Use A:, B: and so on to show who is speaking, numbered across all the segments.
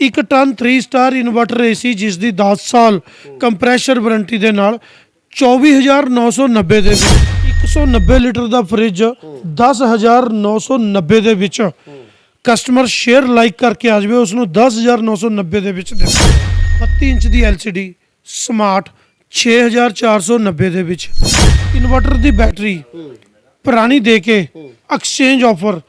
A: ਇੱਕ ton 3 star inverter AC ਜਿਸ ਦੀ 10 ਸਾਲ ਕੰਪਰੈਸ਼ਰ ਵਾਰੰਟੀ ਦੇ ਨਾਲ 24990 ਦੇ ਵਿੱਚ 190 ਲੀਟਰ ਦਾ ਫ੍ਰਿਜ 10990 ਦੇ ਵਿੱਚ ਕਸਟਮਰ ਸ਼ੇਅਰ ਲਾਈਕ ਕਰਕੇ ਆ ਜਾਵੇ ਉਸ ਨੂੰ 10990 ਦੇ ਵਿੱਚ ਦੇ 32 ਇੰਚ ਦੀ LCD ਸਮਾਰਟ 6490 ਦੇ ਵਿੱਚ। ਇਨਵਰਟਰ ਦੀ ਬੈਟਰੀ ਪੁਰਾਣੀ ਦੇ ਕੇ ਐਕਸਚੇਂਜ ਆਫਰ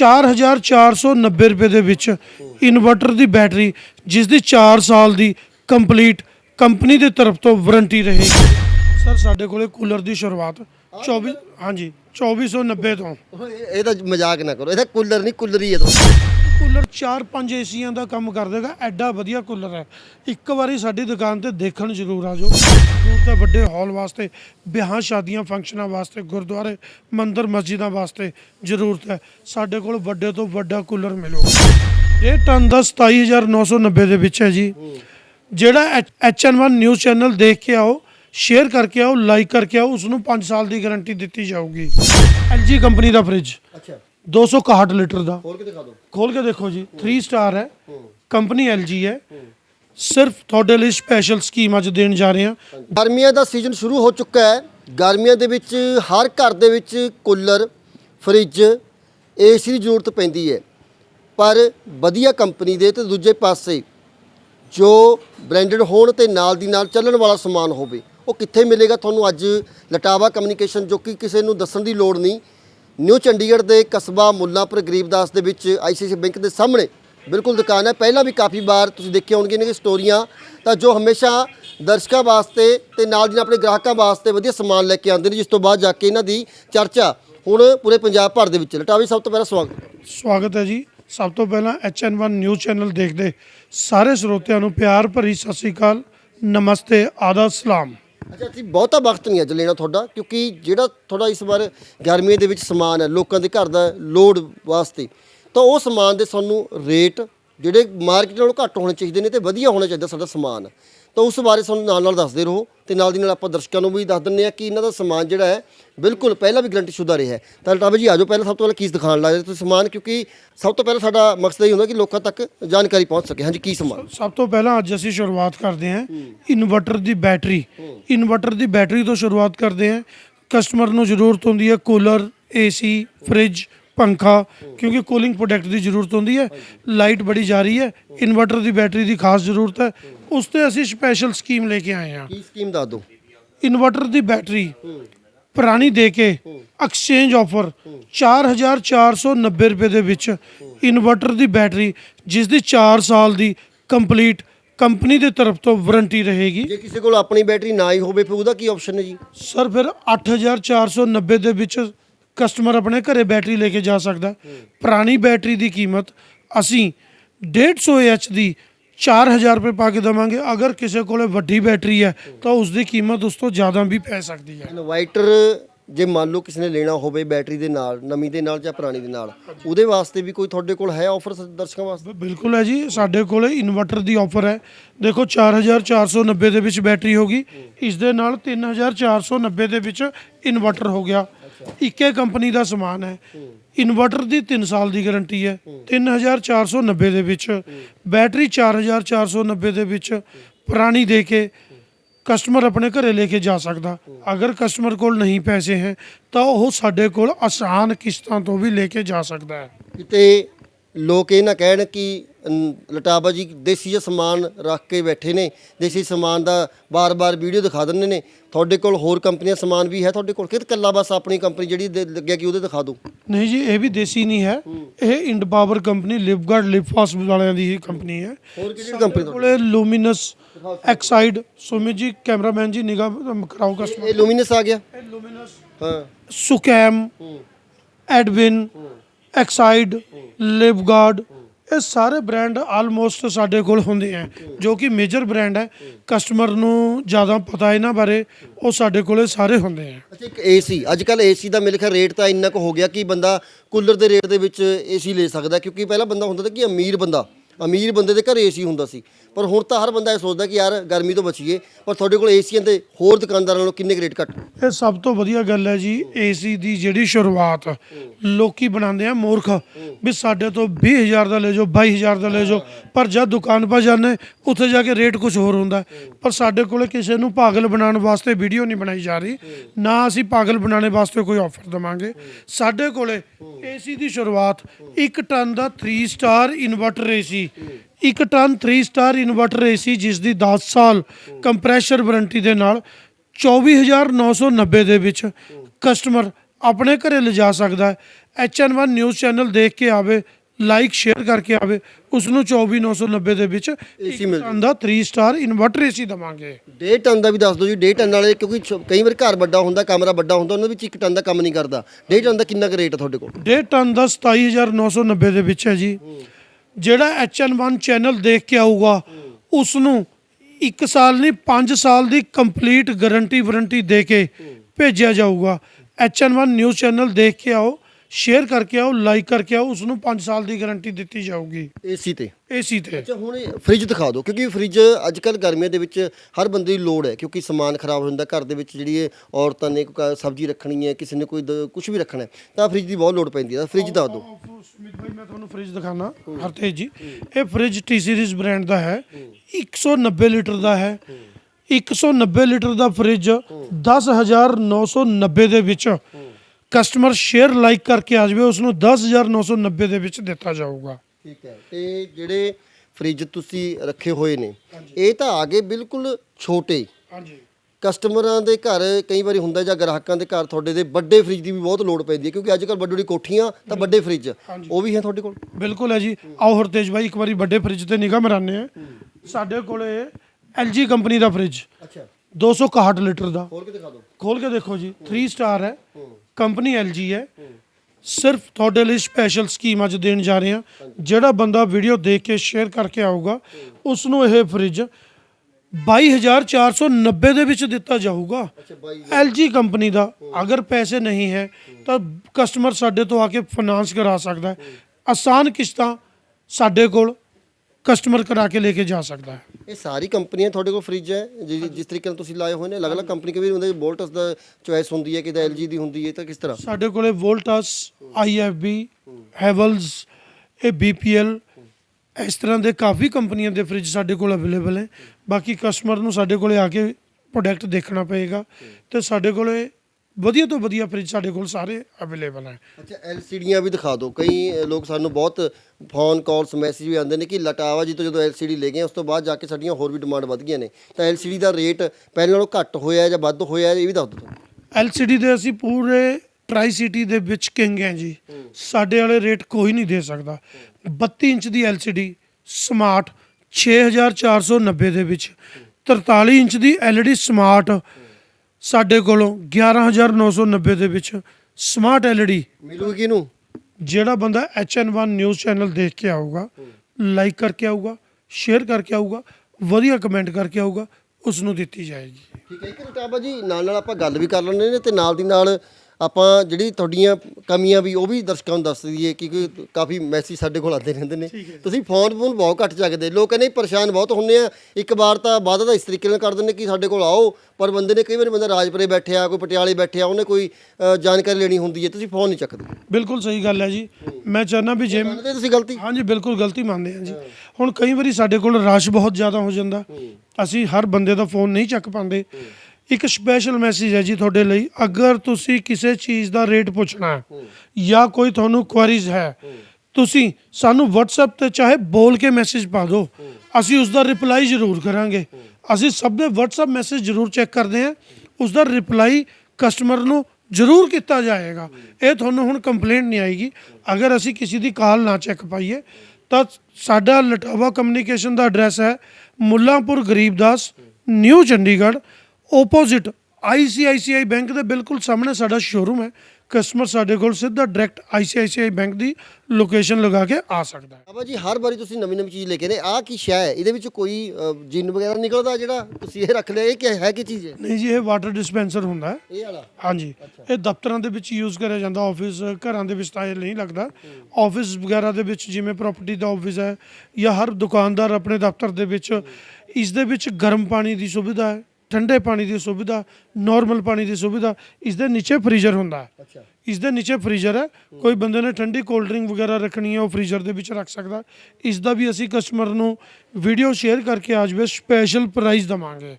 A: 4490 ਰੁਪਏ ਦੇ ਵਿੱਚ ਇਨਵਰਟਰ ਦੀ ਬੈਟਰੀ ਜਿਸ ਦੀ 4 ਸਾਲ ਦੀ ਕੰਪਲੀਟ ਕੰਪਨੀ ਦੇ ਤਰਫ ਤੋਂ ਵਾਰੰਟੀ ਰਹੇਗੀ। ਸਰ ਸਾਡੇ ਕੋਲੇ ਕੂਲਰ ਦੀ ਸ਼ੁਰੂਆਤ 24 ਹਾਂਜੀ 2490 ਤੋਂ।
B: ਇਹ ਇਹ ਤਾਂ ਮਜ਼ਾਕ ਨਾ ਕਰੋ। ਇਹ ਤਾਂ ਕੂਲਰ ਨਹੀਂ ਕੂਲਰ ਹੀ ਹੈ ਤੁਹਾਡਾ।
A: ਕੂਲਰ 4-5 ਏਸੀਆਂ ਦਾ ਕੰਮ ਕਰ ਦੇਗਾ, ਐਡਾ ਵਧੀਆ ਕੂਲਰ ਹੈ। ਇੱਕ ਵਾਰੀ ਸਾਡੀ ਦੁਕਾਨ ਤੇ ਦੇਖਣ ਜ਼ਰੂਰ ਆ ਜਾਓ ਜ਼ਰੂਰ ਤਾਂ ਵੱਡੇ ਹਾਲ ਵਾਸਤੇ, ਵਿਆਹਾਂ ਸ਼ਾਦੀਆਂ, ਫੰਕਸ਼ਨਾਂ ਵਾਸਤੇ, ਗੁਰਦੁਆਰੇ, ਮੰਦਿਰ, ਮਸਜਿਦਾਂ ਵਾਸਤੇ ਜ਼ਰੂਰਤ ਹੈ। ਸਾਡੇ ਕੋਲ ਵੱਡੇ ਤੋਂ ਵੱਡਾ ਕੂਲਰ ਮਿਲੂਗਾ ਇਹ ਟਨ ਦਾ 27990 ਦੇ ਵਿੱਚ ਹੈ ਜੀ। ਜਿਹੜਾ ਐਚਐਨ1 ਨਿਊਜ਼ ਚੈਨਲ ਦੇਖ ਕੇ ਆਓ, ਸ਼ੇਅਰ ਕਰਕੇ ਆਓ, ਲਾਈਕ ਕਰਕੇ ਆਓ ਉਸ ਨੂੰ 5 ਸਾਲ ਦੀ ਗਾਰੰਟੀ ਦਿੱਤੀ ਜਾਊਗੀ। LG ਕੰਪਨੀ ਦਾ ਫ੍ਰਿਜ।
B: ਅੱਛਾ।
A: 261 ਲੀਟਰ ਦਾ।
B: ਹੋਰ ਕਿ ਦਿਖਾ ਦਿਓ।
A: ਖੋਲ ਕੇ ਦੇਖੋ ਜੀ 3 ਸਟਾਰ ਹੈ। ਕੰਪਨੀ LG ਹੈ। ਸਿਰਫ ਤੁਹਾਡੇ ਲਈ ਸਪੈਸ਼ਲ ਸਕੀਮ ਅੱਜ ਦੇਣ ਜਾ ਰਹੇ ਹਾਂ।
B: ਗਰਮੀਆਂ ਦਾ ਸੀਜ਼ਨ ਸ਼ੁਰੂ ਹੋ ਚੁੱਕਾ ਹੈ। ਗਰਮੀਆਂ ਦੇ ਵਿੱਚ ਹਰ ਘਰ ਦੇ ਵਿੱਚ ਕੂਲਰ ਫ੍ਰਿਜ ਏਸੀ ਦੀ ਜ਼ਰੂਰਤ ਪੈਂਦੀ ਹੈ। ਪਰ ਵਧੀਆ ਕੰਪਨੀ ਦੇ ਤੇ ਦੂਜੇ ਪਾਸੇ ਜੋ ਬ੍ਰਾਂਡਡ ਹੋਣ ਤੇ ਨਾਲ ਦੀ ਨਾਲ ਚੱਲਣ ਵਾਲਾ ਸਮਾਨ ਹੋਵੇ ਉਹ ਕਿੱਥੇ ਮਿਲੇਗਾ? ਤੁਹਾਨੂੰ ਅੱਜ ਲਟਾਵਾ ਕਮਿਊਨੀਕੇਸ਼ਨ ਜੋ ਕਿ ਕਿਸੇ ਨੂੰ ਦੱਸਣ ਦੀ ਲੋੜ ਨਹੀਂ ਨਿਊ ਚੰਡੀਗੜ੍ਹ ਦੇ ਕਸਬਾ ਮੁੱਲਾਂਪੁਰ ਗਰੀਬਦਾਸ ਦੇ ਵਿੱਚ ਆਈਸੀਆਈਸੀ ਬੈਂਕ ਦੇ ਸਾਹਮਣੇ ਬਿਲਕੁਲ ਦੁਕਾਨ ਹੈ। ਪਹਿਲਾਂ ਵੀ ਕਾਫੀ ਵਾਰ ਤੁਸੀਂ ਦੇਖੇ ਹੋਣਗੇ ਇਹਨਾਂ ਦੀਆਂ ਸਟੋਰੀਆਂ। ਤਾਂ ਜੋ ਹਮੇਸ਼ਾ ਦਰਸ਼ਕਾਂ ਵਾਸਤੇ ਤੇ ਨਾਲ ਦੀ ਨਾਲ ਆਪਣੇ ਗ੍ਰਾਹਕਾਂ ਵਾਸਤੇ ਵਧੀਆ ਸਮਾਨ ਲੈ ਕੇ ਆਉਂਦੇ ਨੇ, ਜਿਸ ਤੋਂ ਬਾਅਦ ਜਾ ਕੇ ਇਹਨਾਂ ਦੀ ਚਰਚਾ ਹੁਣ ਪੂਰੇ ਪੰਜਾਬ ਭਰ ਦੇ ਵਿੱਚ ਲਟਾਵੇ, ਸਭ ਤੋਂ ਪਹਿਲਾਂ ਸਵਾਗਤ
A: ਸਵਾਗਤ ਹੈ ਜੀ। ਸਭ ਤੋਂ ਪਹਿਲਾਂ HN1 ਨਿਊਜ਼ ਚੈਨਲ ਦੇਖਦੇ ਸਾਰੇ ਸਰੋਤਿਆਂ ਨੂੰ ਪਿਆਰ ਭਰੀ ਸਤਿ ਸ੍ਰੀ ਅਕਾਲ। ਨਮਸਤੇ ਆਦਾ ਸਲਾਮ।
B: ਅੱਛਾ ਅਸੀਂ ਬਹੁਤਾ ਵਕਤ ਨਹੀਂ ਅੱਜ ਲੈਣਾ ਤੁਹਾਡਾ, ਕਿਉਂਕਿ ਜਿਹੜਾ ਤੁਹਾਡਾ ਇਸ ਵਾਰ ਗਰਮੀ ਦੇ ਵਿੱਚ ਸਮਾਨ ਹੈ, ਲੋਕਾਂ ਦੇ ਘਰ ਦਾ ਲੋਡ ਵਾਸਤੇ, ਤਾਂ ਉਹ ਸਮਾਨ ਦੇ ਸਾਨੂੰ ਰੇਟ ਜਿਹੜੇ ਮਾਰਕੀਟ ਨਾਲੋਂ ਘੱਟ ਹੋਣੇ ਚਾਹੀਦੇ ਨੇ ਤੇ ਵਧੀਆ ਹੋਣਾ ਚਾਹੀਦਾ ਸਾਡਾ ਸਮਾਨ। ਤਾਂ ਉਸ ਬਾਰੇ ਸਾਨੂੰ ਨਾਲ ਨਾਲ ਦੱਸਦੇ ਰਹੋ ਤੇ ਨਾਲ ਦੀ ਨਾਲ ਆਪਾਂ ਦਰਸ਼ਕਾਂ ਨੂੰ ਵੀ ਦੱਸ ਦਿੰਨੇ ਆ ਕਿ ਇਹਨਾਂ ਦਾ ਸਮਾਨ ਜਿਹੜਾ ਹੈ ਬਿਲਕੁਲ ਪਹਿਲਾਂ ਵੀ ਗਰੰਟੀ ਸ਼ੁਦਾ ਰਿਹਾ ਹੈ। ਤਾਂ ਲਟਾਵੇ ਜੀ ਆਜੋ ਪਹਿਲਾਂ ਸਭ ਤੋਂ ਪਹਿਲਾਂ ਕੀ ਦਿਖਾਉਣ ਲੱਗਦੇ ਤੁਸੀਂ ਸਮਾਨ? ਕਿਉਂਕਿ ਸਭ ਤੋਂ ਪਹਿਲਾਂ ਸਾਡਾ ਮਕਸਦ ਇਹ ਹੁੰਦਾ ਕਿ ਲੋਕਾਂ ਤੱਕ ਜਾਣਕਾਰੀ ਪਹੁੰਚ ਸਕੇ। ਹਾਂਜੀ ਕੀ ਸਮਾਨ?
A: ਸਭ ਤੋਂ ਪਹਿਲਾਂ ਅੱਜ ਅਸੀਂ ਸ਼ੁਰੂਆਤ ਕਰਦੇ ਹਾਂ ਇਨਵਰਟਰ ਦੀ ਬੈਟਰੀ। ਇਨਵਰਟਰ ਦੀ ਬੈਟਰੀ ਤੋਂ ਸ਼ੁਰੂਆਤ ਕਰਦੇ ਹਾਂ। ਕਸਟਮਰ ਨੂੰ ਜ਼ਰੂਰਤ ਹੁੰਦੀ ਹੈ ਕੂਲਰ ਏਸੀ ਫ੍ਰਿਜ ਪੰਖਾ ਕਿਉਂਕਿ ਕੂਲਿੰਗ ਪ੍ਰੋਡਕਟ ਦੀ ਜ਼ਰੂਰਤ ਹੁੰਦੀ ਹੈ। ਲਾਈਟ ਬੜੀ ਜਾ ਰਹੀ ਹੈ। ਇਨਵਰਟਰ ਦੀ ਬੈਟਰੀ ਦੀ ਖਾਸ ਜ਼ਰੂਰਤ ਹੈ। ਉਸ ਤੇ ਅਸੀਂ ਸਪੈਸ਼ਲ ਸਕੀਮ ਲੈ ਕੇ ਆਏ ਹਾਂ।
B: ਕੀ ਸਕੀਮ ਦੱਸ ਦਿਓ?
A: ਇਨਵਰਟਰ ਦੀ ਬੈਟਰੀ ਪੁਰਾਣੀ ਦੇ ਕੇ ਐਕਸਚੇਂਜ ਆਫਰ 4490 ਰੁਪਏ ਦੇ ਵਿੱਚ ਇਨਵਰਟਰ ਦੀ ਬੈਟਰੀ ਜਿਸ ਦੀ 4 ਸਾਲ ਦੀ ਕੰਪਲੀਟ ਕੰਪਨੀ ਦੇ ਤਰਫ ਤੋਂ ਵਾਰੰਟੀ ਰਹੇਗੀ।
B: ਜੇ ਕਿਸੇ ਕੋਲ ਆਪਣੀ ਬੈਟਰੀ ਨਾ ਹੀ ਹੋਵੇ ਫਿਰ ਉਹਦਾ ਕੀ ਆਪਸ਼ਨ ਹੈ ਜੀ?
A: ਸਰ ਫਿਰ 8490 ਦੇ ਵਿੱਚ ਕਸਟਮਰ ਆਪਣੇ ਘਰੇ ਬੈਟਰੀ ਲੈ ਕੇ ਜਾ ਸਕਦਾ। ਪੁਰਾਣੀ ਬੈਟਰੀ ਦੀ ਕੀਮਤ ਅਸੀਂ 150 ਐਚ ਦੀ 4000 ਰੁਪਏ ਪਾ ਕੇ ਦੇਵਾਂਗੇ। ਅਗਰ ਕਿਸੇ ਕੋਲੇ ਵੱਡੀ ਬੈਟਰੀ ਹੈ, ਤਾਂ ਉਸ ਦੀ ਕੀਮਤ ਉਸ ਤੋਂ ਜ਼ਿਆਦਾ ਵੀ ਪੈ ਸਕਦੀ ਹੈ।
B: ਇਨਵਾਈਟਰ ਜੇ ਮੰਨ ਲਓ ਕਿਸੇ ਨੇ ਲੈਣਾ ਹੋਵੇ ਬੈਟਰੀ ਦੇ ਨਾਲ ਨਵੀਂ ਦੇ ਨਾਲ ਜਾਂ ਪੁਰਾਣੀ ਦੇ ਨਾਲ ਉਹਦੇ ਵਾਸਤੇ ਵੀ ਕੋਈ ਤੁਹਾਡੇ ਕੋਲ ਹੈ ਆਫਰ ਦਰਸ਼ਕਾਂ ਵਾਸਤੇ?
A: ਬਿਲਕੁਲ ਹੈ ਜੀ ਸਾਡੇ ਕੋਲੇ ਇਨਵਰਟਰ ਦੀ ਆਫਰ ਹੈ। ਦੇਖੋ 4490 ਦੇ ਵਿੱਚ ਬੈਟਰੀ ਹੋਗੀ ਇਸ ਦੇ ਨਾਲ 3490 ਦੇ ਵਿੱਚ ਇਨਵਰਟਰ ਹੋ ਗਿਆ। ਇੱਕੇ ਕੰਪਨੀ ਦਾ ਸਮਾਨ ਹੈ। ਇਨਵਰਟਰ ਦੀ 3 ਸਾਲ ਦੀ ਗਾਰੰਟੀ ਹੈ। 3490 ਦੇ ਵਿੱਚ ਬੈਟਰੀ 4490 ਦੇ ਵਿੱਚ ਪੁਰਾਣੀ ਦੇ ਕੇ ਕਸਟਮਰ ਆਪਣੇ ਘਰੇ ਲੈ ਕੇ ਜਾ ਸਕਦਾ। ਅਗਰ ਕਸਟਮਰ ਕੋਲ ਨਹੀਂ ਪੈਸੇ ਹੈ ਤਾਂ ਉਹ ਸਾਡੇ ਕੋਲ ਆਸਾਨ ਕਿਸ਼ਤਾਂ ਤੋਂ ਵੀ ਲੈ ਕੇ ਜਾ ਸਕਦਾ ਹੈ।
B: ਕਿਤੇ ਲੋਕ ਇਹ ਨਾ ਕਹਿਣ ਕਿ ਲਟਾਬਾ ਜੀ ਦੇਸੀ ਜਿਹਾ ਸਮਾਨ ਰੱਖ ਕੇ ਬੈਠੇ ਨੇ ਦੇਸੀ ਸਮਾਨ ਦਾ ਬਾਰ-ਬਾਰ ਵੀਡੀਓ ਦਿਖਾ ਦਿੰਦੇ ਨੇ ਤੁਹਾਡੇ ਕੋਲ ਹੋਰ ਕੰਪਨੀਆਂ ਸਮਾਨ ਵੀ ਹੈ ਤੁਹਾਡੇ ਕੋਲ? ਕਿ ਇਕੱਲਾ ਬਸ ਆਪਣੀ ਕੰਪਨੀ ਜਿਹੜੀ ਦੇ- ਲੱਗਿਆ ਕਿ ਉਹਦੇ ਦਿਖਾ ਦਿਓ।
A: ਨਹੀਂ ਜੀ ਇਹ ਵੀ ਦੇਸੀ ਨਹੀਂ ਹੈ। ਇਹ ਇੰਡ ਪਾਵਰ ਕੰਪਨੀ ਲਿਵਗਾਰਡ ਲਿਵਫਾਸ ਵਾਲਿਆਂ ਦੀ ਹੀ ਕੰਪਨੀ ਹੈ।
B: ਹੋਰ ਕਿਹੜੀ ਕੰਪਨੀ
A: ਕੋਲੇ ਲੂਮੀਨਸ ਐਕਸਾਈਡ ਸੁਮਿਤ ਜੀ ਕੈਮਰਾਮੈਨ ਜੀ ਨਿਗਾਹ ਕਰਾਓ ਕਸਟਮਰ
B: ਇਹ ਲੂਮੀਨਸ ਆ ਗਿਆ?
A: ਲੂਮੀਨਸ
B: ਹਾਂ।
A: ਸੁਕੈਮ ਐਡਵਿਨ ਐਕਸਾਈਡ ਲਿਵਗਾਰਡ ਇਹ ਸਾਰੇ ਬ੍ਰਾਂਡ ਆਲਮੋਸਟ ਸਾਡੇ ਕੋਲ ਹੁੰਦੇ ਆ ਜੋ ਕਿ ਮੇਜਰ ਬ੍ਰਾਂਡ ਹੈ। ਕਸਟਮਰ ਨੂੰ ਜ਼ਿਆਦਾ ਪਤਾ ਇਹਨਾਂ ਬਾਰੇ ਉਹ ਸਾਡੇ ਕੋਲੇ ਸਾਰੇ ਹੁੰਦੇ ਆ।
B: ਅੱਛਾ ਇੱਕ ਏਸੀ ਅੱਜ ਕੱਲ ਏਸੀ ਦਾ ਖਿਆਲ ਰੇਟ ਤਾਂ ਇੰਨਾ ਕੁ ਹੋ ਗਿਆ ਕਿ ਬੰਦਾ ਕੂਲਰ ਦੇ ਰੇਟ ਦੇ ਵਿੱਚ ਏਸੀ ਲੈ ਸਕਦਾ ਕਿਉਂਕਿ ਪਹਿਲਾਂ ਬੰਦਾ ਹੁੰਦਾ ਸੀ ਕਿ ਅਮੀਰ ਬੰਦਾ ਅਮੀਰ ਬੰਦੇ ਦੇ ਘਰ ਏਸੀ ਹੁੰਦਾ ਸੀ। ਪਰ ਹੁਣ ਤਾਂ ਹਰ ਬੰਦਾ ਇਹ ਸੋਚਦਾ ਕਿ ਯਾਰ ਗਰਮੀ ਤੋਂ ਬਚੀਏ, ਪਰ ਤੁਹਾਡੇ ਕੋਲ ਏਸੀਆਂ ਤੇ ਹੋਰ ਦੁਕਾਨਦਾਰਾਂ ਨਾਲੋਂ ਕਿੰਨੇ ਰੇਟ ਘੱਟ?
A: ਇਹ ਸਭ ਤੋਂ ਵਧੀਆ ਗੱਲ ਹੈ ਜੀ ਏਸੀ ਦੀ ਜਿਹੜੀ ਸ਼ੁਰੂਆਤ। ਲੋਕੀ ਬਣਾਉਂਦੇ ਆ ਮੂਰਖ। ਵੀ ਸਾਡੇ ਤੋਂ 20000 ਦਾ ਲੈ ਜਾਓ 22000 ਦਾ ਲੈ ਜਾਓ, ਪਰ ਜਦ ਦੁਕਾਨ 'ਪਾ ਜਾਂਦੇ, ਉੱਥੇ ਜਾ ਕੇ ਰੇਟ ਕੁਝ ਹੋਰ ਹੁੰਦਾ। ਪਰ ਸਾਡੇ ਕੋਲੇ ਕਿਸੇ ਨੂੰ ਪਾਗਲ ਬਣਾਉਣ ਵਾਸਤੇ ਵੀਡੀਓ ਨਹੀਂ ਬਣਾਈ ਜਾ ਰਹੀ, ਨਾ ਅਸੀਂ ਪਾਗਲ ਬਣਾਉਣ ਵਾਸਤੇ ਕੋਈ ਆਫਰ ਦਵਾਂਗੇ। ਸਾਡੇ ਕੋਲੇ ਏਸੀ ਦੀ ਸ਼ੁਰੂਆਤ 1 ਟਨ ਦਾ 3 star inverter AC 1 ton 3 star inverter AC ਜਿਸ ਦੀ 10 ਸਾਲ ਕੰਪਰੈਸ਼ਰ ਵਾਰੰਟੀ ਦੇ ਨਾਲ 24990 ਦੇ ਵਿੱਚ ਕਸਟਮਰ ਆਪਣੇ ਘਰੇ ਲਿਜਾ ਸਕਦਾ ਹੈ। ਐਚਐਨ1 ਨਿਊਜ਼ ਚੈਨਲ ਦੇਖ ਕੇ ਆਵੇ ਲਾਈਕ ਸ਼ੇਅਰ ਕਰਕੇ ਆਵੇ ਉਸ ਨੂੰ 24990 ਦੇ ਵਿੱਚ
B: AC ਮਿਲ
A: ਟਨ ਦਾ 3 ਸਟਾਰ ਇਨਵਰਟਰ ਏਸੀ ਦਵਾਂਗੇ।
B: ਡੇਢ ਟਨ ਦਾ ਵੀ ਦੱਸ ਦਿਓ ਜੀ ਡੇਢ ਟਨ ਵਾਲੇ ਕਿਉਂਕਿ ਛ- ਕਈ ਵਾਰ ਘਰ ਵੱਡਾ ਹੁੰਦਾ ਕਮਰਾ ਵੱਡਾ ਹੁੰਦਾ ਉਹਨਾਂ ਵਿੱਚ ਇੱਕ ਟਨ ਦਾ ਕੰਮ ਨਹੀਂ ਕਰਦਾ। ਡੇਢ ਟਨ ਦਾ ਕਿੰਨਾ ਕੁ ਰੇਟ ਹੈ ਤੁਹਾਡੇ ਕੋਲ?
A: ਡੇਢ ਟਨ ਦਾ 27990 ਦੇ ਵਿੱਚ ਹੈ ਜੀ। ਜਿਹੜਾ ਐਚਐਨ1 ਚੈਨਲ ਦੇਖ ਕੇ ਆਊਗਾ ਉਸ ਨੂੰ 1 ਸਾਲ ਨਹੀਂ 5 ਸਾਲ ਦੀ ਕੰਪਲੀਟ ਗਾਰੰਟੀ ਵਾਰੰਟੀ ਦੇ ਕੇ ਭੇਜਿਆ ਜਾਊਗਾ। ਐਚਐਨ1 ਨਿਊਜ਼ ਚੈਨਲ ਦੇਖ ਕੇ ਆਓ। ਸ਼ੇਅਰ ਕਰਕੇ ਆਓ ਲਾਈਕ ਕਰਕੇ ਆਓ ਉਸ ਨੂੰ 5 ਸਾਲ ਦੀ ਗਾਰੰਟੀ ਦਿੱਤੀ ਜਾਊਗੀ।
B: ਏਸੀ ਤੇ।
A: ਏਸੀ ਤੇ।
B: ਅੱਛਾ ਹੁਣ ਫ੍ਰਿਜ ਦਿਖਾ ਦਿਓ ਕਿਉਂਕਿ ਫ੍ਰਿਜ ਅੱਜ ਕੱਲ ਗਰਮੀਆਂ ਦੇ ਵਿੱਚ ਹਰ ਬੰਦੇ ਦੀ ਲੋੜ ਹੈ ਕਿਉਂਕਿ ਸਮਾਨ ਖਰਾਬ ਹੋ ਜਾਂਦਾ ਘਰ ਦੇ ਵਿੱਚ ਜਿਹੜੀ ਇਹ ਔਰਤਾਂ ਨੇ ਕੋਈ ਸਬਜ਼ੀ ਰੱਖਣੀ ਹੈ ਕਿਸੇ ਨੇ ਕੋਈ ਕੁਝ ਵੀ ਰੱਖਣਾ ਹੈ ਤਾਂ ਫ੍ਰਿਜ ਦੀ ਬਹੁਤ ਲੋੜ ਪੈਂਦੀ ਹੈ। ਤਾਂ ਫ੍ਰਿਜ ਦੱਸ ਦਿਓ।
A: ਸੁਮਿਤ ਭਾਈ ਮੈਂ ਤੁਹਾਨੂੰ ਫ੍ਰਿਜ ਦਿਖਾਣਾ ਹਰਤੇਜ ਜੀ। ਇਹ ਫ੍ਰਿਜ ਟੀ ਸੀਰੀਜ਼ ਬ੍ਰਾਂਡ ਦਾ ਹੈ 190 ਲੀਟਰ ਦਾ ਹੈ 190 ਲੀਟਰ ਦਾ ਫ੍ਰਿਜ 10990 ਦੇ ਵਿੱਚ ਕਸਟਮਰ ਸ਼ੇਅਰ ਲਾਈਕ ਕਰਕੇ ਆ ਜਾਵੇ ਉਸ ਨੂੰ 10990 ਦੇ ਵਿੱਚ ਦਿੱਤਾ ਜਾਊਗਾ।
B: ਠੀਕ ਹੈ ਤੇ ਜਿਹੜੇ ਫ੍ਰਿਜ ਤੁਸੀਂ ਰੱਖੇ ਹੋਏ ਨੇ ਇਹ ਤਾਂ ਆਗੇ ਬਿਲਕੁਲ ਛੋਟੇ।
A: ਹਾਂਜੀ।
B: ਕਸਟਮਰਾਂ ਦੇ ਘਰ ਕਈ ਵਾਰੀ ਹੁੰਦਾ ਜਾਂ ਗ੍ਰਾਹਕਾਂ ਦੇ ਘਰ ਤੁਹਾਡੇ ਦੇ ਵੱਡੇ ਫ੍ਰਿਜ ਦੀ ਵੀ ਬਹੁਤ ਲੋੜ ਪੈਂਦੀ ਹੈ ਕਿਉਂਕਿ ਅੱਜ ਕੱਲ ਵੱਡੀ ਵੱਡੀ ਕੋਠੀਆਂ ਤਾਂ ਵੱਡੇ ਫ੍ਰਿਜ ਉਹ ਵੀ ਹੈ ਤੁਹਾਡੇ ਕੋਲ?
A: ਬਿਲਕੁਲ ਹੈ ਜੀ। ਆਓ ਹਰਤੇਜ ਭਾਈ ਇੱਕ ਵਾਰੀ ਵੱਡੇ ਫ੍ਰਿਜ ਤੇ ਨਿਗਾਹ ਮਰਾਨੇ ਆ ਸਾਡੇ ਕੋਲੇ LG ਕੰਪਨੀ ਦਾ ਫ੍ਰਿਜ
B: ਅੱਛਾ।
A: 261 ਲੀਟਰ ਦਾ।
B: ਹੋਰ ਕੇ ਦਿਖਾ ਦਿਓ।
A: ਖੋਲ ਕੇ ਦੇਖੋ ਜੀ 3 ਸਟਾਰ ਹੈ। ਕੰਪਨੀ LG ਹੈ। ਸਿਰਫ ਤੁਹਾਡੇ ਲਈ ਸਪੈਸ਼ਲ ਸਕੀਮ ਅੱਜ ਦੇਣ ਜਾ ਰਹੇ ਹਾਂ। ਜਿਹੜਾ ਬੰਦਾ ਵੀਡੀਓ ਦੇਖ ਕੇ ਸ਼ੇਅਰ ਕਰਕੇ ਆਊਗਾ ਉਸ ਨੂੰ ਇਹ ਫ੍ਰਿਜ 22490 ਦੇ ਵਿੱਚ ਦਿੱਤਾ ਜਾਊਗਾ। LG ਕੰਪਨੀ ਦਾ। ਅਗਰ ਪੈਸੇ ਨਹੀਂ ਹੈ ਤਾਂ ਕਸਟਮਰ ਸਾਡੇ ਤੋਂ ਆ ਕੇ ਫਾਈਨਾਂਸ ਕਰਾ ਸਕਦਾ ਹੈ। ਆਸਾਨ ਕਿਸ਼ਤਾਂ ਸਾਡੇ ਕੋਲ ਕਸਟਮਰ ਕਰਾ ਕੇ ਲੈ ਕੇ ਜਾ ਸਕਦਾ ਹੈ।
B: ਇਹ ਸਾਰੀ ਕੰਪਨੀਆਂ ਤੁਹਾਡੇ ਕੋਲ ਫ੍ਰਿਜ ਹੈ ਜਿ- ਜਿਸ ਤਰੀਕੇ ਨਾਲ ਤੁਸੀਂ ਲਾਏ ਹੋਏ ਨੇ ਅਲੱਗ-ਅਲੱਗ ਕੰਪਨੀ ਕਈ ਵਾਰ ਹੁੰਦੇ ਵੋਲਟਸ ਦਾ ਚੁਆਇਸ ਹੁੰਦੀ ਹੈ ਕਿਦਾ LG ਦੀ ਹੁੰਦੀ ਹੈ ਤਾਂ ਕਿਸ ਤਰ੍ਹਾਂ?
A: ਸਾਡੇ ਕੋਲੇ ਵੋਲਟਸ ਆਈਐਫਬੀ ਹੈਵਲਸ ਇਹ ਬੀਪੀਐਲ ਇਸ ਤਰ੍ਹਾਂ ਦੇ ਕਾਫੀ ਕੰਪਨੀਆਂ ਦੇ ਫ੍ਰਿਜ ਸਾਡੇ ਕੋਲ ਅਵੇਲੇਬਲ ਹੈ ਬਾਕੀ ਕਸਟਮਰ ਨੂੰ ਸਾਡੇ ਕੋਲੇ ਆ ਕੇ ਪ੍ਰੋਡਕਟ ਦੇਖਣਾ ਪਏਗਾ ਤੇ ਸਾਡੇ ਕੋਲੇ ਵਧੀਆ ਤੋਂ ਵਧੀਆ ਫ੍ਰਿਜ ਸਾਡੇ ਕੋਲ ਸਾਰੇ ਅਵੇਲੇਬਲ ਹੈ।
B: ਅੱਛਾ LCDਆਂ ਵੀ ਦਿਖਾ ਦਿਓ। ਕਈ ਅ, ਲੋਕ ਸਾਨੂੰ ਬਹੁਤ ਫੋਨ ਕਾਲਸ ਮੈਸੇਜ ਵੀ ਆਉਂਦੇ ਨੇ ਕਿ ਲਟਾਵਾ ਜੀ ਤੋਂ ਜਦੋਂ LCD ਲੈ ਗਏ ਉਸ ਤੋਂ ਬਾਅਦ ਜਾ ਕੇ ਸਾਡੀਆਂ ਹੋਰ ਵੀ ਡਿਮਾਂਡ ਵਧ ਗਈਆਂ ਨੇ। ਤਾਂ LCD ਦਾ ਰੇਟ ਪਹਿਲਾਂ ਨਾਲੋਂ ਘੱਟ ਹੋਇਆ ਜਾਂ ਵੱਧ ਹੋਇਆ ਇਹ ਵੀ ਦੱਸ ਦਿਓ।
A: LCD ਦੇ ਅਸੀਂ ਪੂਰੇ ਟਰਾਈ ਸਿਟੀ ਦੇ ਵਿੱਚ ਕਿੰਗ ਹੈ ਜੀ। ਸਾਡੇ ਵਾਲੇ ਰੇਟ ਕੋਈ ਨਹੀਂ ਦੇ ਸਕਦਾ। 32 ਇੰਚ ਦੀ LCD ਸਮਾਰਟ 6490 ਦੇ ਵਿੱਚ। 43 ਇੰਚ ਦੀ LED ਸਮਾਰਟ ਸਾਡੇ ਕੋਲੋਂ 11990 ਦੇ ਵਿੱਚ ਸਮਾਰਟ LED
B: ਮਿਲੂਗੀ ਕਿਹਨੂੰ?
A: ਜਿਹੜਾ ਬੰਦਾ HN1 ਨਿਊਜ਼ ਚੈਨਲ ਦੇਖ ਕੇ ਆਊਗਾ ਲਾਈਕ ਕਰਕੇ ਆਊਗਾ ਸ਼ੇਅਰ ਕਰਕੇ ਆਊਗਾ ਵਧੀਆ ਕਮੈਂਟ ਕਰਕੇ ਆਊਗਾ ਉਸ ਨੂੰ ਦਿੱਤੀ ਜਾਏਗੀ।
B: ਠੀਕ ਹੈ ਇੱਕ ਰਟਾਬਾ ਜੀ ਨਾਲ ਨਾਲ ਆਪਾਂ ਗੱਲ ਵੀ ਕਰ ਲੈਂਦੇ ਨੇ ਤੇ ਨਾਲ ਦੀ ਨਾਲ ਆਪਾਂ ਜਿਹੜੀ ਤੁਹਾਡੀਆਂ ਕਮੀਆਂ ਵੀ ਉਹ ਵੀ ਦਰਸ਼ਕਾਂ ਨੂੰ ਦੱਸ ਦਈਏ ਕਿਉਂਕਿ ਕਾਫੀ ਮੈਸੇਜ ਸਾਡੇ ਕੋਲ ਆਉਂਦੇ ਰਹਿੰਦੇ ਨੇ। ਤੁਸੀਂ ਫੋਨ ਫੋਨ ਬਹੁਤ ਘੱਟ ਚੱਕਦੇ। ਲੋਕ ਕਹਿੰਦੇ ਪਰੇਸ਼ਾਨ ਬਹੁਤ ਹੁੰਦੇ ਆ ਇੱਕ ਵਾਰ ਤਾਂ ਵਾਅਦਾ ਤਾਂ ਇਸ ਤਰੀਕੇ ਨਾਲ ਕਰ ਦਿੰਦੇ ਕਿ ਸਾਡੇ ਕੋਲ ਆਓ ਪਰ ਬੰਦੇ ਨੇ ਕਈ ਵਾਰੀ ਬੰਦਾ ਰਾਜਪੁਰੇ ਬੈਠਿਆ ਕੋਈ ਪਟਿਆਲੇ ਬੈਠਿਆ ਉਹਨੇ ਕੋਈ ਜਾਣਕਾਰੀ ਲੈਣੀ ਹੁੰਦੀ ਹੈ। ਤੁਸੀਂ ਫੋਨ ਨਹੀਂ ਚੱਕਦੇ।
A: ਬਿਲਕੁਲ ਸਹੀ ਗੱਲ ਹੈ ਜੀ। ਮੈਂ ਚਾਹੁੰਦਾ ਵੀ ਜੇ
B: ਮੰਨਦੇ ਤੁਸੀਂ ਗਲਤੀ?
A: ਹਾਂਜੀ ਬਿਲਕੁਲ ਗਲਤੀ ਮੰਨਦੇ ਹਾਂ ਜੀ। ਹੁਣ ਕਈ ਵਾਰੀ ਸਾਡੇ ਕੋਲ ਰਸ਼ ਬਹੁਤ ਜ਼ਿਆਦਾ ਹੋ ਜਾਂਦਾ। ਅਸੀਂ ਹਰ ਬੰਦੇ ਦਾ ਫੋਨ ਨਹੀਂ ਚੱਕ ਪਾਉਂਦੇ। ਇੱਕ ਸਪੈਸ਼ਲ ਮੈਸੇਜ ਹੈ ਜੀ ਤੁਹਾਡੇ ਲਈ। ਅਗਰ ਤੁਸੀਂ ਕਿਸੇ ਚੀਜ਼ ਦਾ ਰੇਟ ਪੁੱਛਣਾ ਹੈ ਜਾਂ ਕੋਈ ਤੁਹਾਨੂੰ ਕੁਐਰੀਜ਼ ਹੈ, ਤੁਸੀਂ ਸਾਨੂੰ WhatsApp ਤੇ ਚਾਹੇ ਬੋਲ ਕੇ ਮੈਸੇਜ ਪਾ ਦਿਓ। ਅਸੀਂ ਉਸ ਦਾ ਰਿਪਲਾਈ ਜ਼ਰੂਰ ਕਰਾਂਗੇ। ਅਸੀਂ ਸਭ ਦੇ WhatsApp ਮੈਸੇਜ ਜ਼ਰੂਰ ਚੈੱਕ ਕਰਦੇ ਹਾਂ। ਉਸ ਦਾ ਰਿਪਲਾਈ ਕਸਟਮਰ ਨੂੰ ਜ਼ਰੂਰ ਕੀਤਾ ਜਾਏਗਾ। ਇਹ ਤੁਹਾਨੂੰ ਹੁਣ ਕੰਪਲੇਂਟ ਨਹੀਂ ਆਏਗੀ। ਅਗਰ ਅਸੀਂ ਕਿਸੇ ਦੀ ਕਾਲ ਨਾ ਚੈੱਕ ਪਾਈਏ, ਤਾਂ ਸਾਡਾ ਲਟਾਵਾ ਕਮਿਊਨੀਕੇਸ਼ਨ ਦਾ ਐਡਰੈਸ ਹੈ Mullanpur Garibdas new Chandigarh. Opposite ICICI bank ਦੇ ਬਿਲਕੁਲ ਸਾਹਮਣੇ ਸਾਡਾ ਸ਼ੋਰੂਮ ਹੈ। ਕਸਟਮਰ ਸਾਡੇ ਕੋਲ ਸਿੱਧਾ ਡਾਇਰੈਕਟ ICICI ਬੈਂਕ ਦੀ ਲੋਕੇਸ਼ਨ ਲਗਾ ਕੇ ਆ ਸਕਦਾ ਹੈ।
B: ਬਾਬਾ ਜੀ ਹਰ ਵਾਰੀ ਤੁਸੀਂ ਨਵੀਂ ਨਵੀਂ ਚੀਜ਼ ਲੈ ਕੇ ਨੇ ਆਹ ਕੀ ਸ਼ੈ ਹੈ? ਇਹਦੇ ਵਿੱਚ ਕੋਈ ਜਿੰਨ ਵਗੈਰਾ ਨਿਕਲਦਾ ਜਿਹੜਾ ਤੁਸੀਂ ਇਹ ਰੱਖ ਲਿਆ ਇਹ ਕੀ ਹੈ ਕੀ ਚੀਜ਼ ਹੈ?
A: ਨਹੀਂ ਜੀ ਇਹ ਵਾਟਰ ਡਿਸਪੈਂਸਰ ਹੁੰਦਾ ਹੈ।
B: ਇਹ ਵਾਲਾ?
A: ਹਾਂਜੀ। ਇਹ ਦਫ਼ਤਰਾਂ ਦੇ ਵਿੱਚ ਯੂਜ਼ ਕਰਿਆ ਜਾਂਦਾ ਆਫਿਸ ਘਰਾਂ ਦੇ ਵਿੱਚ ਤਾਂ ਇਹ ਨਹੀਂ ਲੱਗਦਾ। ਆਫਿਸ ਵਗੈਰਾ ਦੇ ਵਿੱਚ ਜਿਵੇਂ ਪ੍ਰਾਪਰਟੀ ਦਾ ਆਫਿਸ ਹੈ ਜਾਂ ਹਰ ਦੁਕਾਨਦਾਰ ਆਪਣੇ ਦਫ਼ਤਰ ਦੇ ਵਿੱਚ ਇਸ ਦੇ ਵਿੱਚ ਗਰਮ ਪਾਣੀ ਦੀ ਸੁਵਿਧਾ ਹੈ। ਠੰਡੇ ਪਾਣੀ ਦੀ ਸੁਵਿਧਾ ਨਾਰਮਲ ਪਾਣੀ ਦੀ ਸੁਵਿਧਾ ਇਸ ਦੇ ਨੀਚੇ ਫ੍ਰੀਜ਼ਰ ਹੁੰਦਾ ਹੈ।
B: ਅੱਛਾ।
A: ਇਸ ਦੇ ਨੀਚੇ ਫ੍ਰੀਜ਼ਰ ਹੈ। ਕੋਈ ਬੰਦੇ ਨੇ ਠੰਡੀ ਕੋਲਡ ਡਰਿੰਕ ਵਗੈਰਾ ਰੱਖਣੀ ਹੈ ਉਹ ਫ੍ਰੀਜ਼ਰ ਦੇ ਵਿੱਚ ਰੱਖ ਸਕਦਾ ਇਸ ਦਾ ਵੀ ਅਸੀਂ ਕਸਟਮਰ ਨੂੰ ਵੀਡੀਓ ਸ਼ੇਅਰ ਕਰਕੇ ਆ ਜਾਵੇ ਸਪੈਸ਼ਲ ਪ੍ਰਾਈਸ ਦਵਾਂਗੇ।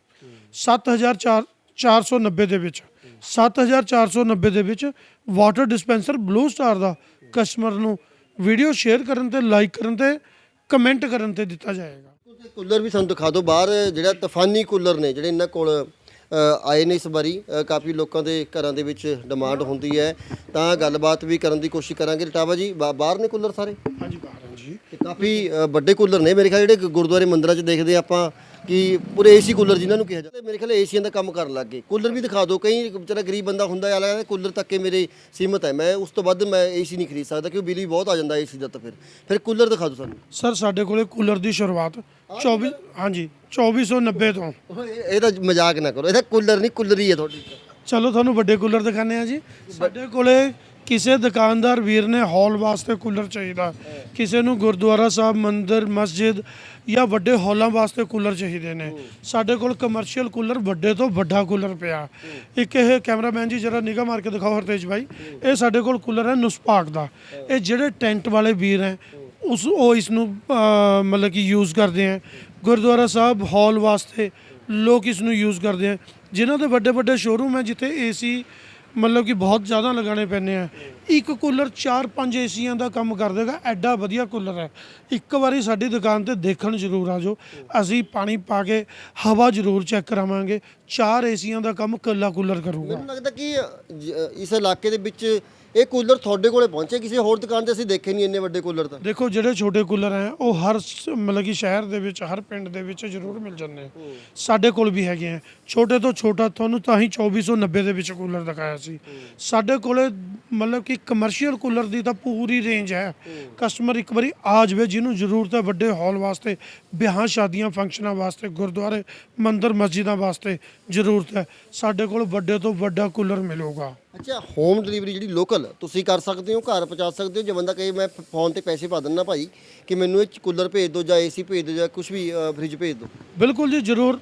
A: 7490 ਦੇ ਵਿੱਚ। 7490 ਦੇ ਵਿੱਚ ਵਾਟਰ ਡਿਸਪੈਂਸਰ ਬਲੂ ਸਟਾਰ ਦਾ ਕਸਟਮਰ ਨੂੰ ਵੀਡੀਓ ਸ਼ੇਅਰ ਕਰਨ ਤੇ ਲਾਈਕ ਕਰਨ ਤੇ ਕਮੈਂਟ ਕਰਨ ਤੇ ਦਿੱਤਾ ਜਾਏਗਾ।
B: ਤੁਸੀਂ ਕੂਲਰ ਵੀ ਸਾਨੂੰ ਦਿਖਾ ਦਿਓ। ਬਾਹਰ ਜਿਹੜਾ ਤੂਫਾਨੀ ਕੂਲਰ ਨੇ ਜਿਹੜੇ ਇਹਨਾਂ ਕੋਲ ਅ, ਆਏ ਨੇ ਇਸ ਵਾਰੀ ਅ, ਕਾਫੀ ਲੋਕਾਂ ਦੇ ਘਰਾਂ ਦੇ ਵਿੱਚ ਡਿਮਾਂਡ ਹੁੰਦੀ ਹੈ। ਤਾਂ ਗੱਲਬਾਤ ਵੀ ਕਰਨ ਦੀ ਕੋਸ਼ਿਸ਼ ਕਰਾਂਗੇ। ਰਟਾਵਾ ਜੀ ਬਾ- ਬਾਹਰ ਨੇ ਕੂਲਰ ਸਾਰੇ?
A: ਹਾਂਜੀ ਬਾਹਰ। ਜੀ
B: ਤੇ ਕਾਫੀ ਅ, ਵੱਡੇ ਕੂਲਰ ਨੇ। ਮੇਰੇ ਖਿਆਲ ਜਿਹੜੇ ਗੁਰਦੁਆਰੇ ਮੰਦਿਰਾਂ 'ਚ ਦੇਖਦੇ ਆਪਾਂ ਕਿ ਪੂਰੇ ਏਸੀ ਕੂਲਰ ਜਿਨ੍ਹਾਂ ਨੂੰ ਕਿਹਾ ਜਾਂਦਾ। ਮੇਰੇ ਖਿਆਲ ਏਸੀਆਂ ਦਾ ਕੰਮ ਕਰਨ ਲੱਗ ਗਏ। ਕੂਲਰ ਵੀ ਦਿਖਾ ਦਿਓ। ਕਈ ਵਿਚਾਰਾ ਗਰੀਬ ਬੰਦਾ ਹੁੰਦਾ ਹੈ ਲੱਗਦਾ ਕੂਲਰ ਤੱਕ ਕੇ ਮੇਰੇ ਸੀਮਤ ਹੈ। ਮੈਂ ਉਸ ਤੋਂ ਵੱਧ ਮੈਂ ਏਸੀ ਨਹੀਂ ਖਰੀਦ ਸਕਦਾ ਕਿਉਂਕਿ ਵੀ ਬਹੁਤ ਆ ਜਾਂਦਾ ਏਸੀ ਦਾ ਤਾਂ ਫਿਰ। ਫਿਰ ਕੂਲਰ ਦਿਖਾ ਦਿਓ ਸਾਨੂੰ।
A: ਸਰ ਸਾਡੇ ਕੋਲੇ ਕੂਲਰ ਦੀ ਸ਼ੁਰੂਆਤ 24 ਹਾਂਜੀ 2490 ਤੋਂ।
B: ਓਏ, ਇਹ ਇਹ ਤਾਂ ਮਜ਼ਾਕ ਨਾ ਕਰੋ। ਇਹ ਤਾਂ ਕੂਲਰ ਨਹੀਂ ਕੂਲਰ ਹੀ ਹੈ ਤੁਹਾਡੀ।
A: ਚਲੋ ਤੁਹਾਨੂੰ ਵੱਡੇ ਕੂਲਰ ਦਿਖਾਣੇ ਆ ਜੀ। ਸਾਡੇ ਕੋਲੇ ਕਿਸੇ ਦੁਕਾਨਦਾਰ ਵੀਰ ਨੇ ਹਾਲ ਵਾਸਤੇ ਕੂਲਰ ਚਾਹੀਦਾ। ਕਿਸੇ ਨੂੰ ਗੁਰਦੁਆਰਾ ਸਾਹਿਬ, ਮੰਦਿਰ, ਮਸਜਿਦ ਜਾਂ ਵੱਡੇ ਹਾਲਾਂ ਵਾਸਤੇ ਕੂਲਰ ਚਾਹੀਦੇ ਨੇ। ਸਾਡੇ ਕੋਲ ਕਮਰਸ਼ੀਅਲ ਕੂਲਰ ਵੱਡੇ ਤੋਂ ਵੱਡਾ ਕੂਲਰ ਪਿਆ। ਇੱਕ ਇਹ ਕੈਮਰਾਮੈਨ ਜੀ, ਜਰਾ ਨਿਗਾਹ ਮਾਰ ਕੇ ਦਿਖਾਓ ਹਰਤੇਜ ਭਾਈ। ਇਹ ਸਾਡੇ ਕੋਲ ਕੂਲਰ ਹੈ ਨੁਸਪਾਕ ਦਾ। ਇਹ ਜਿਹੜੇ ਟੈਂਟ ਵਾਲੇ ਵੀਰ ਹੈ, ਉਸ ਉਹ ਇਸ ਨੂੰ ਮਤਲਬ ਕਿ ਯੂਜ਼ ਕਰਦੇ ਆ ਗੁਰਦੁਆਰਾ ਸਾਹਿਬ ਹਾਲ ਵਾਸਤੇ ਲੋਕ ਇਸ ਨੂੰ ਯੂਜ਼ ਕਰਦੇ ਆ ਜਿਨ੍ਹਾਂ ਦੇ ਵੱਡੇ ਵੱਡੇ ਸ਼ੋਰੂਮ ਹੈ, ਜਿੱਥੇ ਏਸੀ ਮਤਲਬ ਕਿ ਬਹੁਤ ਜ਼ਿਆਦਾ ਲਗਾਉਣੇ ਪੈਂਦੇ ਆ। ਇੱਕ ਕੂਲਰ 4-5 ਏਸੀਆਂ ਦਾ ਕੰਮ ਕਰ ਦੇਗਾ, ਐਡਾ ਵਧੀਆ ਕੂਲਰ ਹੈ। ਇੱਕ ਵਾਰੀ ਸਾਡੀ ਦੁਕਾਨ ਤੇ ਦੇਖਣ ਜ਼ਰੂਰ ਆ ਜਾਓ ਅਸੀਂ ਪਾਣੀ ਪਾ ਕੇ ਹਵਾ ਜ਼ਰੂਰ ਚੈੱਕ ਕਰਾਵਾਂਗੇ। ਚਾਰ ਏਸੀਆਂ ਦਾ ਕੰਮ ਕੱਲਾ ਕੂਲਰ ਕਰੂਗਾ।
B: ਮੈਨੂੰ ਲੱਗਦਾ ਕਿ ਜ- ਇਸ ਇਲਾਕੇ ਦੇ ਵਿੱਚ ਇਹ ਕੂਲਰ ਤੁਹਾਡੇ ਕੋਲੇ ਪਹੁੰਚੇ? ਕਿਸੇ ਹੋਰ ਦੁਕਾਨ ਤੇ ਅਸੀਂ ਦੇਖੇ ਨਹੀਂ ਇੰਨੇ ਵੱਡੇ ਕੂਲਰ ਤਾਂ।
A: ਦੇਖੋ ਜਿਹੜੇ ਛੋਟੇ ਕੂਲਰ ਹੈ ਉਹ ਹਰ ਸ- ਮਤਲਬ ਕਿ ਸ਼ਹਿਰ ਦੇ ਵਿੱਚ ਹਰ ਪਿੰਡ ਦੇ ਵਿੱਚ ਜ਼ਰੂਰ ਮਿਲ ਜਾਂਦੇ ਆ। ਸਾਡੇ ਕੋਲ ਵੀ ਹੈਗੇ ਆ। ਛੋਟੇ ਤੋਂ ਛੋਟਾ ਤੁਹਾਨੂੰ ਤਾਂ ਹੀ 2490 ਦੇ ਵਿੱਚ ਕੂਲਰ ਦਿਖਾਇਆ ਸੀ। ਸਾਡੇ ਕੋਲੇ ਮਤਲਬ ਕਿ ਕਮਰਸ਼ੀਅਲ ਕੂਲਰ ਦੀ ਤਾਂ ਪੂਰੀ ਰੇਂਜ ਹੈ। ਕਸਟਮਰ ਇੱਕ ਵਾਰੀ ਆ ਜਾਵੇ ਜਿਹਨੂੰ ਜ਼ਰੂਰਤ ਹੈ ਵੱਡੇ ਹਾਲ ਵਾਸਤੇ ਵਿਆਹਾਂ ਸ਼ਾਦੀਆਂ ਫੰਕਸ਼ਨਾਂ ਵਾਸਤੇ ਗੁਰਦੁਆਰੇ ਮੰਦਿਰ ਮਸਜਿਦਾਂ ਵਾਸਤੇ ਜ਼ਰੂਰਤ ਹੈ। ਸਾਡੇ ਕੋਲ ਵੱਡੇ ਤੋਂ ਵੱਡਾ ਕੂਲਰ ਮਿਲੂਗਾ।
B: ਅੱਛਾ ਹੋਮ ਡਿਲੀਵਰੀ ਜਿਹੜੀ ਲੋਕਲ ਤੁਸੀਂ ਕਰ ਸਕਦੇ ਹੋ, ਘਰ ਪਹੁੰਚਾ ਸਕਦੇ ਹੋ, ਜੇ ਬੰਦਾ ਕਹੇ ਮੈਂ ਫੋਨ ਤੇ ਪੈਸੇ ਪਾ ਦਿੰਦਾ ਭਾਈ, ਕਿ ਮੈਨੂੰ ਇਹ ਕੂਲਰ ਭੇਜ ਦਿਓ ਜਾਂ ਏਸੀ ਭੇਜ ਦਿਓ ਜਾਂ ਕੁਝ ਵੀ ਫ੍ਰਿਜ ਭੇਜ ਦਿਓ।
A: ਬਿਲਕੁਲ ਜੀ, ਜ਼ਰੂਰ।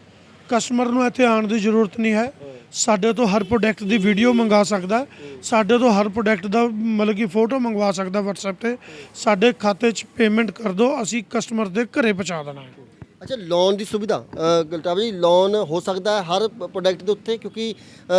A: ਕਸਟਮਰ ਨੂੰ ਇੱਥੇ ਆਉਣ ਦੀ ਜ਼ਰੂਰਤ ਨਹੀਂ ਹੈ। ਸਾਡੇ ਤੋਂ ਹਰ ਪ੍ਰੋਡਕਟ ਦੀ ਵੀਡੀਓ ਮੰਗਾ ਸਕਦਾ ਸਾਡੇ ਤੋਂ ਹਰ ਪ੍ਰੋਡਕਟ ਦਾ, ਮਤਲਬ ਕਿ ਫੋਟੋ ਮੰਗਵਾ ਸਕਦਾ WhatsApp ਤੇ। ਸਾਡੇ ਖਾਤੇ 'ਚ ਪੇਮੈਂਟ ਕਰ ਦਿਓ, ਅਸੀਂ ਕਸਟਮਰ ਦੇ ਘਰੇ ਪਹੁੰਚਾ ਦੇਣਾ ਹੈ।
B: ਅੱਛਾ ਲੋਨ ਦੀ ਸੁਵਿਧਾ ਅ, ਗਲਟਾਵਾ ਜੀ ਲੋਨ ਹੋ ਸਕਦਾ ਹੈ ਹਰ ਪ੍ਰੋਡਕਟ ਦੇ ਉੱਤੇ ਕਿਉਂਕਿ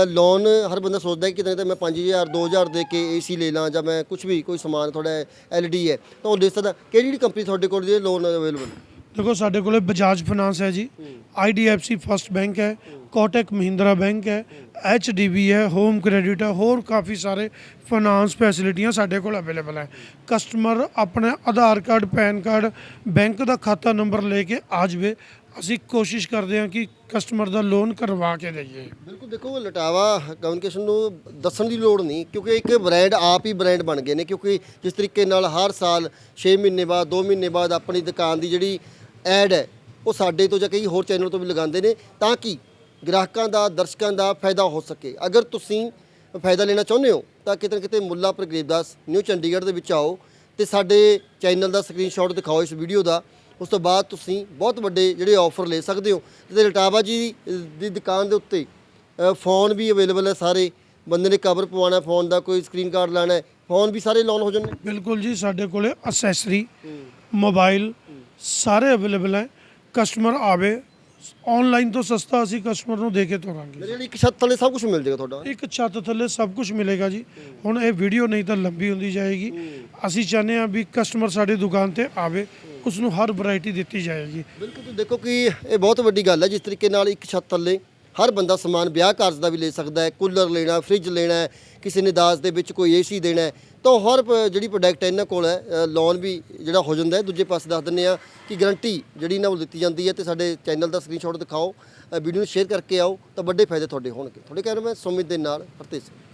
B: ਲੋਨ ਹਰ ਬੰਦਾ ਸੋਚਦਾ ਹੈ ਕਿ ਕਿਤੇ ਮੈਂ 5000 2000 ਦੇ ਕੇ ਏਸੀ ਲੈ ਲਾਂ ਜਾਂ ਮੈਂ ਕੁਝ ਵੀ ਕੋਈ ਸਮਾਨ ਤੁਹਾਡਾ ਐਲਡੀ ਹੈ ਤਾਂ ਉਹ ਦੇ ਸਕਦਾ। ਕਿਹੜੀ ਜਿਹੜੀ ਕੰਪਨੀ ਤੁਹਾਡੇ ਕੋਲ ਦੀ ਲੋਨ ਅਵੇਲੇਬਲ
A: ਦੇਖੋ, ਸਾਡੇ ਕੋਲੇ ਬਜਾਜ ਫਾਈਨਾਂਸ ਹੈ ਜੀ ਆਈਡੀਐਫਸੀ ਫਸਟ ਬੈਂਕ ਹੈ, ਕੋਟਕ ਮਹਿੰਦਰਾ ਬੈਂਕ ਹੈ ਐਚਡੀਬੀ ਹੈ, ਹੋਮ ਕ੍ਰੈਡਿਟ ਹੈ, ਹੋਰ ਕਾਫੀ ਸਾਰੇ ਫਾਈਨਾਂਸ ਫੈਸਿਲਿਟੀਆਂ ਸਾਡੇ ਕੋਲ ਅਵੇਲੇਬਲ ਹੈ। ਕਸਟਮਰ ਆਪਣੇ Aadhaar card, PAN card, bank ਦਾ ਖਾਤਾ ਨੰਬਰ ਲੈ ਕੇ ਆ ਜਾਵੇ। ਅਸੀਂ ਕੋਸ਼ਿਸ਼ ਕਰਦੇ ਹਾਂ ਕਿ ਕਸਟਮਰ ਦਾ ਲੋਨ ਕਰਵਾ ਕੇ ਦਈਏ।
B: ਬਿਲਕੁਲ, ਦੇਖੋ, ਲਟਾਵਾ ਕਮਿਊਨੀਕੇਸ਼ਨ ਨੂੰ ਦੱਸਣ ਦੀ ਲੋੜ ਨਹੀਂ, ਕਿਉਂਕਿ ਇੱਕ ਬ੍ਰਾਂਡ ਆਪ ਹੀ ਬ੍ਰਾਂਡ ਬਣ ਗਏ ਨੇ, ਕਿਉਂਕਿ ਜਿਸ ਤਰੀਕੇ ਨਾਲ ਹਰ ਸਾਲ 6 ਮਹੀਨੇ ਬਾਅਦ 2 ਮਹੀਨੇ ਬਾਅਦ ਆਪਣੀ ਦੁਕਾਨ ਦੀ ਜਿਹੜੀ ਐਡ ਹੈ। ਉਹ ਸਾਡੇ ਤੋਂ ਜਾਂ ਕਈ ਹੋਰ ਚੈਨਲ ਤੋਂ ਵੀ ਲਗਾਉਂਦੇ ਨੇ ਤਾਂ ਕਿ ਗ੍ਰਾਹਕਾਂ ਦਾ ਦਰਸ਼ਕਾਂ ਦਾ ਫਾਇਦਾ ਹੋ ਸਕੇ। ਅਗਰ ਤੁਸੀਂ ਫਾਇਦਾ ਲੈਣਾ ਚਾਹੁੰਦੇ ਹੋ ਤਾਂ ਕਿਤੇ ਨਾ ਕਿਤੇ ਮੁੱਲਾ ਪਰ ਗਰੀਬਦਾਸ ਨਿਊ ਚੰਡੀਗੜ੍ਹ ਦੇ ਵਿੱਚ ਆਓ ਤੇ ਸਾਡੇ ਚੈਨਲ ਦਾ ਸਕਰੀਨਸ਼ਾਟ ਦਿਖਾਓ ਇਸ ਵੀਡੀਓ ਦਾ। ਉਸ ਤੋਂ ਬਾਅਦ ਤੁਸੀਂ ਬਹੁਤ ਵੱਡੇ ਜਿਹੜੇ ਆਫਰ ਲੈ ਸਕਦੇ ਹੋ। ਤੇ ਲਟਾਵਾ ਜੀ ਦੀ ਦੁਕਾਨ ਦੇ ਉੱਤੇ ਫੋਨ ਵੀ ਅਵੇਲੇਬਲ ਹੈ ਸਾਰੇ। ਬੰਦੇ ਨੇ ਕਵਰ ਪਵਾਉਣਾ ਫੋਨ ਦਾ ਕੋਈ ਸਕਰੀਨ ਕਾਰਡ ਲਾਣਾ ਹੈ। ਫੋਨ ਵੀ ਸਾਰੇ ਲੋਨ ਹੋ ਜਾਂਦੇ
A: ਬਿਲਕੁਲ ਜੀ ਸਾਡੇ ਕੋਲੇ ਅਸੈਸਰੀ ਮੋਬਾਈਲ ਸਾਰੇ ਅਵੇਲੇਬਲ ਹੈ। ਕਸਟਮਰ ਆਵੇ। ਆਨਲਾਈਨ ਤੋਂ ਸਸਤਾ ਅਸੀਂ ਕਸਟਮਰ ਨੂੰ ਦੇ ਕੇ ਤੋਰਾਂਗੇ।
B: ਲਈ ਇੱਕ ਛੱਤ ਥੱਲੇ ਸਭ ਕੁਝ ਮਿਲ ਜਾਏਗਾ ਤੁਹਾਡਾ?
A: ਇੱਕ ਛੱਤ ਥੱਲੇ ਸਭ ਕੁਝ ਮਿਲੇਗਾ ਜੀ। ਹੁਣ ਇਹ ਵੀਡੀਓ ਨਹੀਂ ਤਾਂ ਲੰਬੀ ਹੁੰਦੀ ਜਾਏਗੀ। ਅਸੀਂ ਚਾਹੁੰਦੇ ਹਾਂ ਵੀ ਕਸਟਮਰ ਸਾਡੀ ਦੁਕਾਨ ਤੇ ਆਵੇ। ਉਸ ਨੂੰ ਹਰ ਵੈਰਾਈਟੀ ਦਿੱਤੀ ਜਾਏਗੀ।
B: ਬਿਲਕੁਲ ਤੁਸੀਂ ਦੇਖੋ ਕਿ ਇਹ ਬਹੁਤ ਵੱਡੀ ਗੱਲ ਹੈ। ਜਿਸ ਤਰੀਕੇ ਨਾਲ ਇੱਕ ਛੱਤ ਥੱਲੇ ਹਰ ਬੰਦਾ ਸਮਾਨ ਵਿਆਹ ਕਾਰਜ ਦਾ ਵੀ ਲੈ ਸਕਦਾ ਹੈ। ਕੂਲਰ ਲੈਣਾ ਫ੍ਰਿਜ ਲੈਣਾ ਹੈ। ਕਿਸੇ ਨੇ ਦਾਜ ਦੇ ਵਿੱਚ ਕੋਈ ਏਸੀ ਦੇਣਾ ਹੈ, ਤਾਂ ਉਹ ਹਰ ਪ- ਜਿਹੜੀ ਪ੍ਰੋਡਕਟ ਹੈ ਇਹਨਾਂ ਕੋਲ ਹੈ ਲੋਨ ਵੀ ਜਿਹੜਾ ਹੋ ਜਾਂਦਾ ਹੈ, ਦੂਜੇ ਪਾਸੇ ਦੱਸ ਦਿੰਦੇ ਆ ਕਿ ਗਾਰੰਟੀ ਜਿਹੜੀ ਇਹਨਾਂ ਨੂੰ ਦਿੱਤੀ ਜਾਂਦੀ ਹੈ ਤੇ ਸਾਡੇ ਚੈਨਲ ਦਾ ਸਕਰੀਨਸ਼ਾਟ ਦਿਖਾਓ ਵੀਡੀਓ ਨੂੰ ਸ਼ੇਅਰ ਕਰਕੇ ਆਓ, ਤਾਂ ਵੱਡੇ ਫਾਇਦੇ ਤੁਹਾਡੇ ਹੋਣਗੇ। ਤੁਹਾਡੇ ਕਹਿ ਰਿਹਾ ਮੈਂ ਸੁਮਿਤ ਦੇ ਨਾਲ ਹਰਤੇਜ ਸਿੰਘ।